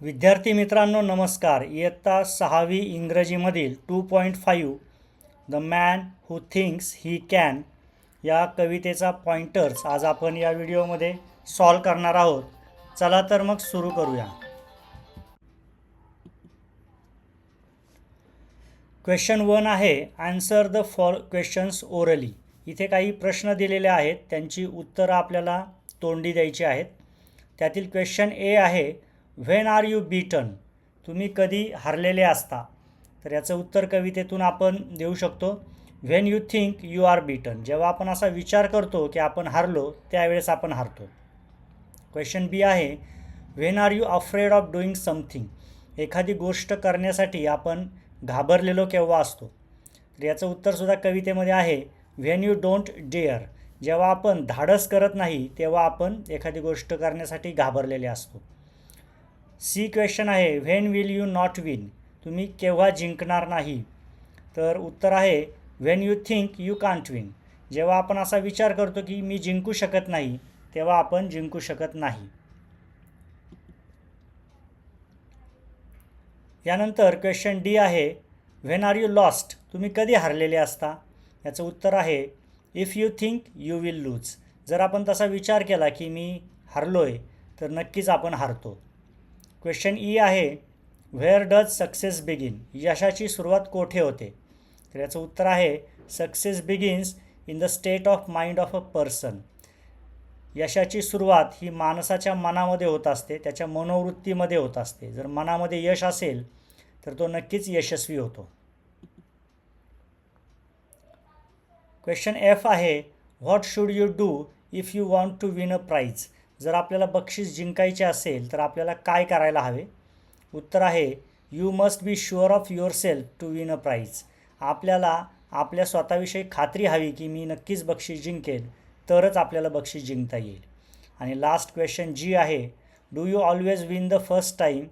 विद्यार्थी मित्रांनो नमस्कार. इयत्ता सहावी इंग्रजीमधील two point five the man who thinks he can या कवितेचा पॉइंटर्स आज आपण या व्हिडिओमध्ये सॉल्व करणार आहोत. चला तर मग सुरू करूया. क्वेश्चन वन आहे answer the four questions orally इथे काही प्रश्न दिलेले आहेत त्यांची उत्तरं आपल्याला तोंडी द्यायची आहेत. त्यातील क्वेश्चन ए आहे व्हेन आर यू बीटन तुम्ही कधी हरलेले असता? तर याचं उत्तर कवितेतून आपण देऊ शकतो. When you think you are beaten जेव्हा आपण असा विचार करतो की आपण हरलो त्यावेळेस आपण हरतो. क्वेश्चन बी आहे when are you afraid of doing something एखादी गोष्ट करण्यासाठी आपण घाबरलेलो केव्हा असतो? तर याचं उत्तरसुद्धा कवितेमध्ये आहे व्हेन यू डोंट डेअर जेव्हा आपण धाडस करत नाही तेव्हा आपण एखादी गोष्ट करण्यासाठी घाबरलेले असतो. सी क्वेश्चन आहे when will you not win तुम्ही केव्हा जिंकणार नाही? तर उत्तर आहे when you think you can't win जेव्हा आपण असा विचार करतो की मी जिंकू शकत नाही तेव्हा आपण जिंकू शकत नाही. यानंतर क्वेश्चन डी आहे व्हेन आर यू लॉस्ट तुम्ही कधी हरलेले असता? याचं उत्तर आहे if you think you will lose जर आपण तसा विचार केला की मी हरलो आहे तर नक्कीच आपण हारतो. क्वेश्चन ई e आहे व्हेअर डज सक्सेस बिगिन यशाची सुरुवात कोठे होते? तर याचं उत्तर आहे success begins in the state of mind of a person यशाची सुरुवात ही माणसाच्या मनामध्ये होत असते त्याच्या मनोवृत्तीमध्ये होत असते. जर मनामध्ये यश असेल तर तो नक्कीच यशस्वी होतो. क्वेश्चन एफ आहे what should you do if you want to win a prize जर आपल्याला बक्षीस जिंकायचे असेल तर आपल्याला काय करायला हवे? उत्तर आहे you must be sure of yourself to win a prize आपल्याला आपल्या स्वतःविषयी खात्री हवी की मी नक्कीच बक्षीस जिंकेल तरच आपल्याला बक्षीस जिंकता येईल. आणि लास्ट क्वेश्चन जी आहे do you always win the first time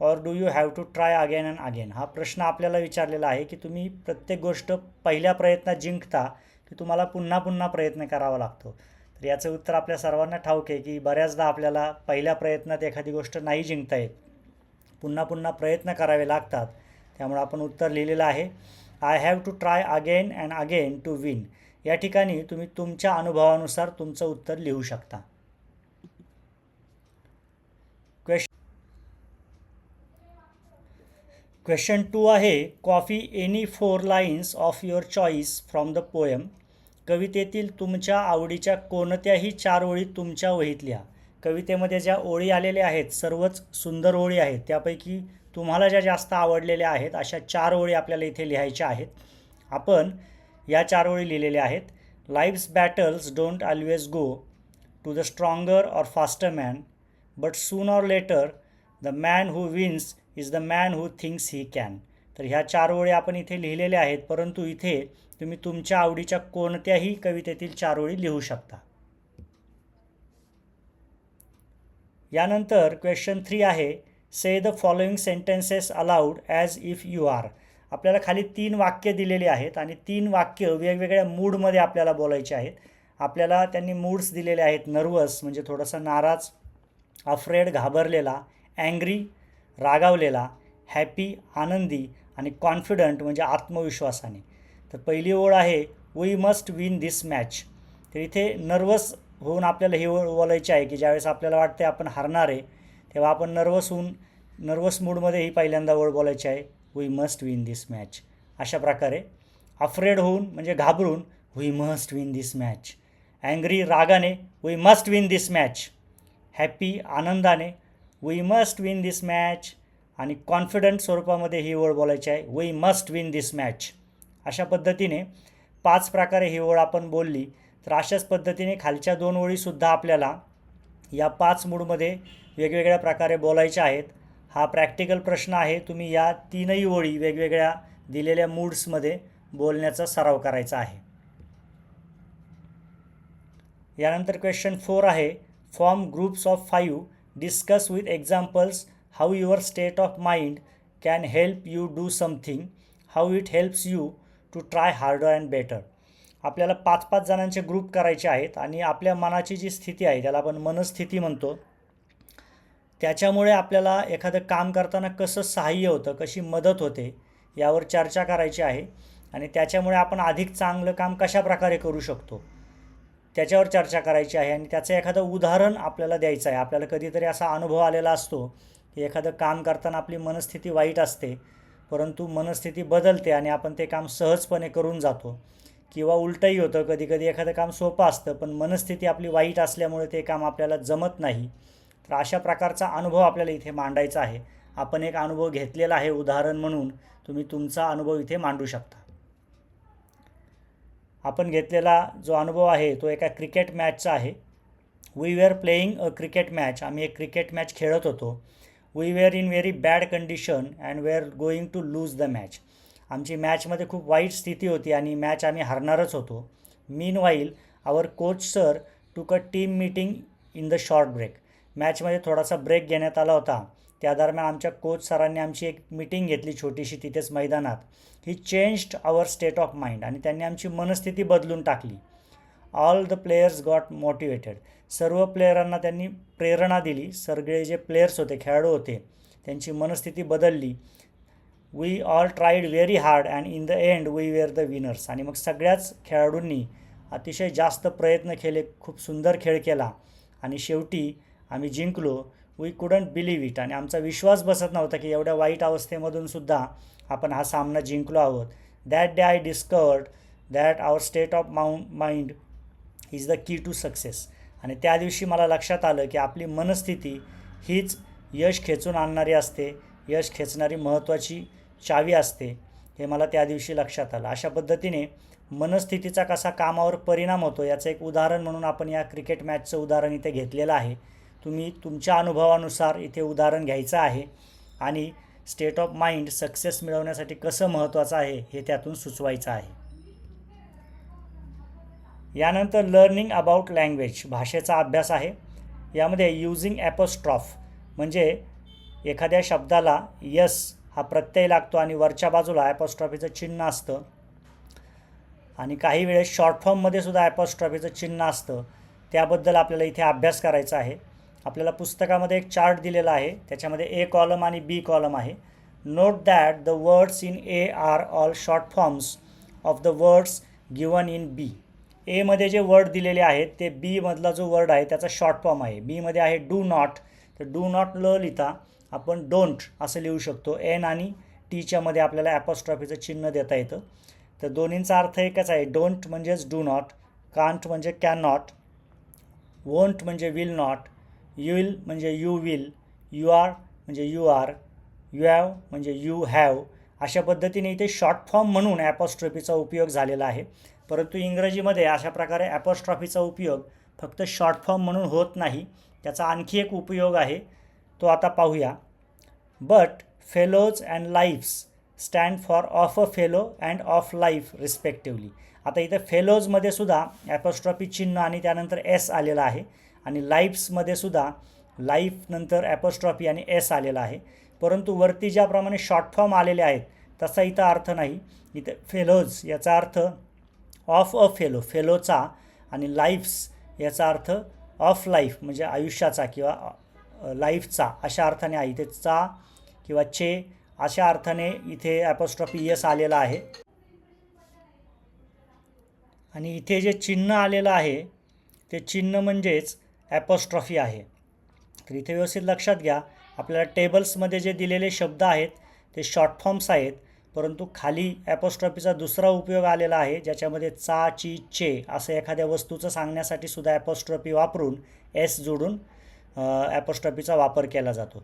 or do you have to try again and again हा प्रश्न आपल्याला विचारलेला आहे की तुम्ही प्रत्येक गोष्ट पहिल्या प्रयत्नात जिंकता की तुम्हाला पुन्हा पुन्हा प्रयत्न करावा लागतो. याचं उत्तर आपल्या सर्वांना ठाऊक आहे की बऱ्याचदा आपल्याला पहिल्या प्रयत्नात एखादी गोष्ट नाही जिंकता येत. पुन्हा पुन्हा प्रयत्न करावे लागतात. त्यामुळे आपण उत्तर लिहिलेलं आहे I have to try again and again to win या ठिकाणी तुम्ही तुमच्या अनुभवानुसार तुमचं उत्तर लिहू शकता. क्वेश्चन क्वेश्चन टू आहे copy any four lines of your choice from the poem कवितेतील तुमच्या आवडीच्या कोणत्याही चार ओळी तुमच्या वहीत लिहा. कवितेमध्ये ज्या ओळी आलेल्या आहेत सर्वच सुंदर ओळी आहेत. त्यापैकी तुम्हाला ज्या जास्त आवडलेल्या आहेत अशा चार ओळी आपल्याला इथे लिहायच्या आहेत. आपण या चार ओळी लिहिलेल्या आहेत. Life's battles don't always go to the stronger or faster man but soon or later the man who wins is the man who thinks he can तर ह्या चार ओळी आपण इथे लिहिलेल्या आहेत परंतु इथे तुम्ही तुमच्या आवडीच्या कोणत्याही कवितेतील चार ओळी लिहू शकता. यानंतर क्वेश्चन थ्री आहे say the following sentences aloud as if you are आपल्याला खाली तीन वाक्य दिलेली आहेत आणि तीन वाक्य वेगवेगळ्या मूडमध्ये आपल्याला बोलायचे आहेत. आपल्याला त्यांनी मूड्स दिलेले आहेत नर्वस म्हणजे थोडासा नाराज अफ्रेड घाबरलेला अँग्री रागावलेला हॅपी आनंदी आणि कॉन्फिडंट म्हणजे आत्मविश्वासाने. तर पहिली ओळ आहे we must win this match तर इथे नर्वस होऊन आपल्याला हे ओळ बोलायची आहे की ज्यावेळेस आपल्याला वाटते आपण हारणार आहे तेव्हा आपण नर्वस होऊन नर्वस मूडमध्ये ही पहिल्यांदा ओळ बोलायची आहे we must win this match अशा प्रकारे अफ्रेड होऊन म्हणजे घाबरून we must win this match angry रागाने we must win this match happy आनंदाने we must win this match आणि कॉन्फिडंट स्वरूपामध्ये ही ओळ बोलायची आहे. We must win this match अशा पद्धतीने पाच प्रकारे ही ओळ आपण बोलली तर अशाच पद्धतीने खालच्या दोन ओळीसुद्धा आपल्याला या पाच मूडमध्ये वेगवेगळ्या प्रकारे बोलायच्या आहेत. हा प्रॅक्टिकल प्रश्न आहे. तुम्ही या तीनही ओळी वेगवेगळ्या दिलेल्या मूड्समध्ये बोलण्याचा सराव करायचा आहे. यानंतर क्वेश्चन फोर आहे. Form groups of five discuss with examples how your state of mind can help you do something how it helps you to try harder and better आपल्याला पाच पाच जणांचे ग्रुप करायचे आहेत आणि आपल्या मनाची जी स्थिती आहे त्याला आपण मनस्थिती म्हणतो. त्याच्यामुळे आपल्याला एखादं काम करताना कसं सहाय्य होतं कशी मदत होते यावर चर्चा करायची आहे. आणि त्याच्यामुळे आपण अधिक चांगलं काम कशा प्रकारे करू शकतो त्याच्यावर चर्चा करायची आहे. आणि त्याचं एखादं उदाहरण आपल्याला द्यायचं आहे. आपल्याला कधीतरी असा अनुभव आलेला असतो की एखादं काम करताना आपली मनस्थिती वाईट असते परंतु मनस्थिती बदलते आणि आपण ते काम सहजपणे करून जातो. किंवा उलटंही होतं कधी कधी एखादं काम सोपं असतं पण मनस्थिती आपली वाईट असल्यामुळे ते काम आपल्याला जमत नाही. तर अशा प्रकारचा अनुभव आपल्याला इथे मांडायचा आहे. आपण एक अनुभव घेतलेला आहे उदाहरण म्हणून. तुम्ही तुमचा अनुभव इथे मांडू शकता. आपण घेतलेला जो अनुभव आहे तो एका क्रिकेट मॅचचा आहे. We were playing a cricket match आम्ही एक क्रिकेट मॅच खेळत होतो. We were in very bad condition and we are going to lose the match आमची मॅचमध्ये खूप वाईट स्थिती होती आणि मॅच आम्ही हरणारच होतो. Meanwhile our coach sir took a team meeting in the short break मॅचमध्ये थोडासा ब्रेक घेण्यात आला होता. त्या दरम्यान आमच्या कोच सरांनी आमची एक मीटिंग घेतली छोटीशी तिथेच मैदानात. He changed our state of mind आणि त्यांनी आमची मनस्थिती बदलून टाकली. All the players got motivated सर्व प्लेयरांना त्यांनी प्रेरणा दिली. सगळे जे प्लेयर्स होते खेळाडू होते त्यांची मनस्थिती बदलली. We all tried very hard and in the end we were the winners आणि मग सगळ्याच खेळाडूंनी अतिशय जास्त प्रयत्न केले खूप सुंदर खेळ केला. आणि शेवटी आम्ही जिंकलो. वी कुडंट बिलीव्ह इट आणि आमचा विश्वास बसत नव्हता की एवढ्या वाईट अवस्थेमधून सुद्धा आपण हा सामना जिंकलो आहोत. That day I discovered that our state of mound mind is the key to success आणि त्या दिवशी मला लक्षात आलं की आपली मनस्थिती हीच यश खेचून आणणारी असते यश खेचणारी महत्त्वाची चावी असते हे मला त्या दिवशी लक्षात आलं. अशा पद्धतीने मनस्थितीचा कसा कामावर परिणाम होतो याचं एक उदाहरण म्हणून आपण या क्रिकेट मॅचचं उदाहरण इथे घेतलेलं आहे. तुम्ही तुमच्या अनुभवानुसार इथे उदाहरण घ्यायचं आहे आणि स्टेट ऑफ माइंड सक्सेस मिळवण्यासाठी कसं महत्त्वाचं आहे हे त्यातून सुचवायचं आहे. यानंतर लर्निंग अबाउट लँग्वेज भाषेचा अभ्यास आहे. यामध्ये युझिंग ॲपोस्ट्रॉफ म्हणजे एखाद्या शब्दाला यस हा प्रत्यय लागतो आणि वरच्या बाजूला ॲपोस्ट्रॉफीचं चिन्ह असतं. आणि काही वेळेस शॉर्ट फॉर्ममध्ये सुद्धा ॲपोस्ट्रॉफीचं चिन्ह असतं. त्याबद्दल आपल्याला इथे अभ्यास करायचा आहे. आपल्याला पुस्तकामध्ये एक चार्ट दिलेला आहे. त्याच्यामध्ये ए कॉलम आणि बी कॉलम आहे. Note that the words in A are all short forms of the words given in B एमध्ये जे वर्ड दिलेले आहेत ते बीमधला जो वर्ड आहे त्याचा शॉर्ट फॉर्म आहे. बीमध्ये आहे डू नॉट तर डू नॉट ल लिहिता आपण डोंट असं लिहू शकतो. एन आणि टीच्यामध्ये आपल्याला ॲपोस्ट्रॉफीचं चिन्ह देता येतं. तर दोन्हींचा अर्थ एकच आहे. डोंट म्हणजेच डू नॉट कांट म्हणजे कॅन नॉट वोंट म्हणजे विल नॉट यू विल म्हणजे यू विल यू आर म्हणजे यू आर यू हॅव म्हणजे यू हॅव अशा पद्धतीने इथे शॉर्ट फॉर्म म्हणून ॲपोस्ट्रॉफीचा उपयोग झालेला आहे. परंतु इंग्रजीमध्ये अशा प्रकारे ॲपोस्ट्रॉफीचा उपयोग फक्त शॉर्ट फॉर्म म्हणून होत नाही. त्याचा आणखी एक उपयोग आहे तो आता पाहूया. But fellow's and life's stand for of a fellow and of life respectively आता इथं फेलोजमध्ये सुद्धा ॲपोस्ट्रॉफी चिन्ह आणि त्यानंतर एस आलेला आहे आणि लाईफ्समध्ये सुद्धा लाईफ नंतर ॲपोस्ट्रॉफी आणि एस आलेला आहे. परंतु वरती ज्याप्रमाणे शॉर्ट फॉर्म आलेले आहेत तसा इथं अर्थ नाही. इथं फेलोज याचा अर्थ ऑफ अ फेलो फेलोचा आणि लाईफ्स याचा अर्थ ऑफ लाईफ म्हणजे आयुष्याचा किंवा लाईफचा अशा अर्थाने आहे. इथे चा किंवा चे अशा अर्थाने इथे ॲपोस्ट्रॉफी यस आलेला आहे. आणि इथे जे चिन्ह आलेलं आहे ते चिन्ह म्हणजेच ॲपोस्ट्रॉफी आहे. तर इथे व्यवस्थित लक्षात घ्या. आपल्याला टेबल्समध्ये जे दिलेले शब्द आहेत ते शॉर्ट फॉर्म्स आहेत. परंतु खाली ॲपोस्ट्रॉफीचा दुसरा उपयोग आलेला आहे ज्याच्यामध्ये चा ची चे असं एखाद्या वस्तूचं सांगण्यासाठी सुद्धा ॲपोस्ट्रॉफी वापरून एस जोडून ॲपोस्ट्रॉफीचा वापर केला जातो.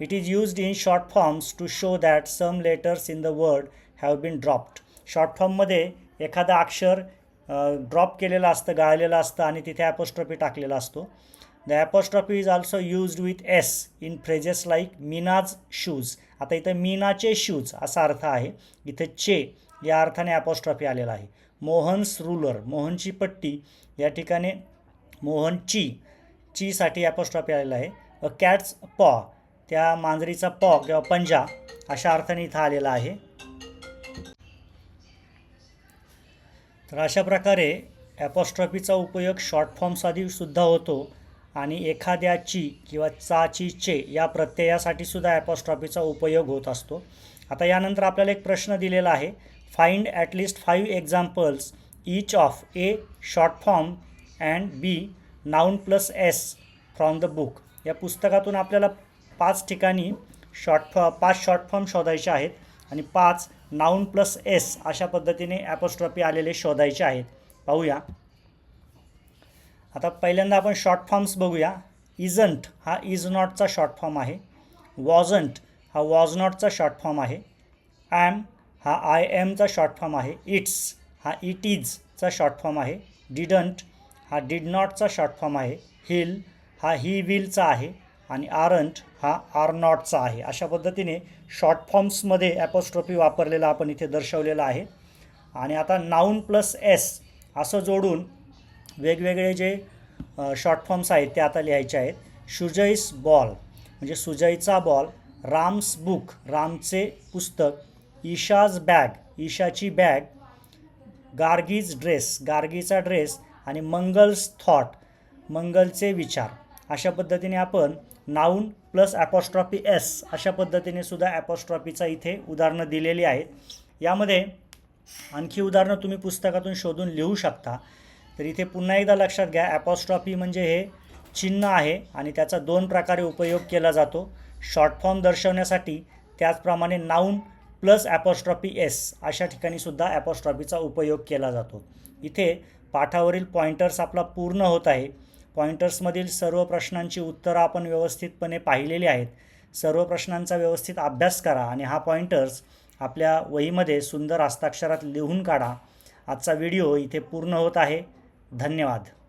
It is used in short forms to show that some letters in the word have been dropped short फॉर्ममध्ये एखादं अक्षर ड्रॉप केलेलं असतं गाळलेलं असतं आणि तिथे ॲपोस्ट्रॉफी टाकलेला असतो. The apostrophe is also used with S in phrases like Meena's shoes आता इथं मीनाचे शूज असा अर्थ आहे. इथं चे या अर्थाने ॲपोस्ट्रॉफी आलेला आहे. मोहन्स रुलर मोहनची पट्टी या ठिकाणी मोहनची चीसाठी ॲपोस्ट्रॉफी आलेला आहे. अ कॅट्स पॉ त्या मांजरीचा पॉ किंवा पंजा अशा अर्थाने इथं आलेला आहे. तर अशा प्रकारे ॲपोस्ट्रॉफीचा उपयोग शॉर्ट फॉर्मसाठी सुद्धा होतो. आणि एखाद्याची किंवा चाची चे या प्रत्ययासाठी सुद्धा ॲपॉस्ट्रॉफीचा उपयोग होत असतो. आता यानंतर आपल्याला एक प्रश्न दिलेला आहे. Find at least five examples each of A short form and B noun plus S from the book या पुस्तकातून आपल्याला पाच ठिकाणी शॉर्ट फॉ पाच शॉर्ट फॉर्म शोधायचे आहेत आणि पाच नाऊन प्लस एस अशा पद्धतीने ॲपोस्ट्रॉफी आलेले शोधायचे आहेत. पाहूया. आता पहिल्यांदा आपण शॉर्ट फॉर्म्स बघूया. इजंट हा इज नॉटचा शॉर्ट फॉर्म आहे. वॉजंट हा वॉज नॉटचा शॉर्ट फॉर्म आहे. ॲम हा आय एमचा शॉर्ट फॉर्म आहे. इट्स हा इट इजचा शॉर्ट फॉर्म आहे. डिडंट हा डिड नॉटचा शॉर्ट फॉर्म आहे. हिल हा ही विलचा आहे. आणि आरंट हा आर नॉटचा आहे. अशा पद्धतीने शॉर्ट फॉर्म्समध्ये ॲपोस्ट्रॉफी वापरलेला आपण इथे दर्शवलेला आहे. आणि आता नाऊन प्लस एस असं जोडून वेगवेगळे जे शॉर्ट फॉर्म्स आहेत ते आता लिहायचे आहेत. शुजईस बॉल म्हणजे सुजईचा बॉल राम्स बुक रामचे पुस्तक ईशाज बॅग ईशाची बॅग गार्गीज ड्रेस गार्गीचा ड्रेस आणि मंगल्स थॉट मंगलचे विचार. अशा पद्धतीने आपण नाऊन प्लस ॲपॉस्ट्रॉफी एस अशा पद्धतीने सुद्धा ॲपॉस्ट्रॉफीचा इथे उदाहरणं दिलेली आहेत. यामध्ये आणखी उदाहरणं तुम्ही पुस्तकातून शोधून लिहू शकता. तर इथे पुन्हा एकदा लक्षात घ्या ॲपॉस्ट्रॉफी म्हणजे हे चिन्ह आहे आणि त्याचा दोन प्रकारे उपयोग केला जातो. शॉर्ट फॉर्म दर्शवण्यासाठी त्याचप्रमाणे नाऊन प्लस ॲपॉस्ट्रॉफी एस अशा ठिकाणी सुद्धा ॲपॉस्ट्रॉफीचा उपयोग केला जातो. इथे पाठावरील पॉइंटर्स आपला पूर्ण होत आहे. पॉइंटर्समधील सर्व प्रश्नांची उत्तरं आपण व्यवस्थितपणे पाहिलेली आहेत. सर्व प्रश्नांचा व्यवस्थित अभ्यास करा आणि हा पॉइंटर्स आपल्या वहीमध्ये सुंदर हस्ताक्षरात लिहून काढा. आजचा व्हिडिओ इथे पूर्ण होत आहे. धन्यवाद.